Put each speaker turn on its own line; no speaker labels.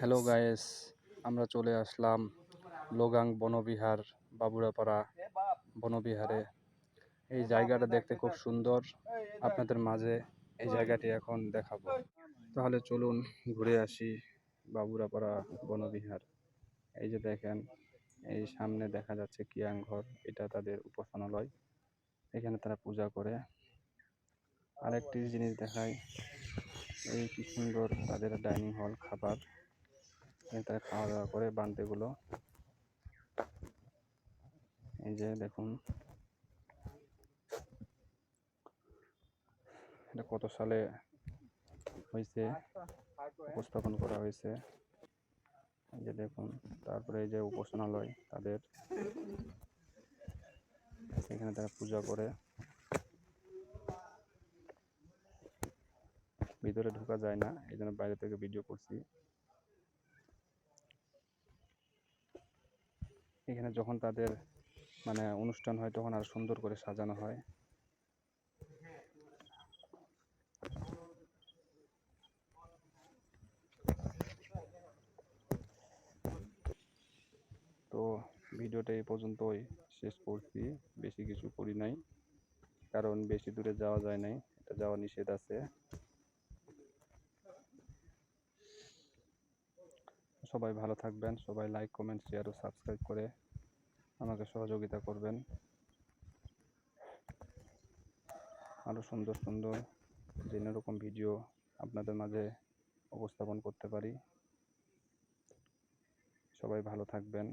Hello guys আমরা চলে আসলাম লোগাং বনবিহার বাবুরাপাড়া বনবিহারে। এই জায়গাটা দেখতে খুব সুন্দর। আপনাদের মাঝে এই জায়গাটি এখন দেখাবো। তাহলে চলুন ঘুরে আসি বাবুরাপাড়া বনবিহার। এই যে দেখেন, এই সামনে দেখা যাচ্ছে কিয়াং ঘর। এটা তাদের উপাসনালয়। এখানে তারা পূজা করে। আরেকটি জিনিস দেখায় এই কি সুন্দর তাদের ডাইনিং হল, খাবার। তারা খাওয়া দাওয়া করে বান্তেগুলো। এই যে দেখুন। এটা কত সালে হয়েছে? উপস্থাপন করা হয়েছে। এই যে দেখুন, তারপরে এই যে উপাসনালয় তাদের। এখানে তারা পূজা করে। ভিতরে ঢোকা যায় না এই জন্য বাইরে থেকে ভিডিও করছি। এখানে যখন তাদের মানে অনুষ্ঠান হয়, তখন আর সুন্দর করে সাজানো হয়। তো ভিডিওটা এই পর্যন্তই। শেষ করছি। বেশি কিছু করি নাই। কারণ বেশি দূরে যাওয়া যায় নাই। এটা যাওয়া নিষেধ আছে। সবাই ভালো থাকবেন, সবাই লাইক কমেন্ট শেয়ার ও সাবস্ক্রাইব করে আমাকে সহযোগিতা করবেন। আরও সুন্দর সুন্দর বিভিন্ন রকম ভিডিও আপনাদের মাঝে উপস্থাপন করতে পারি। সবাই ভালো থাকবেন।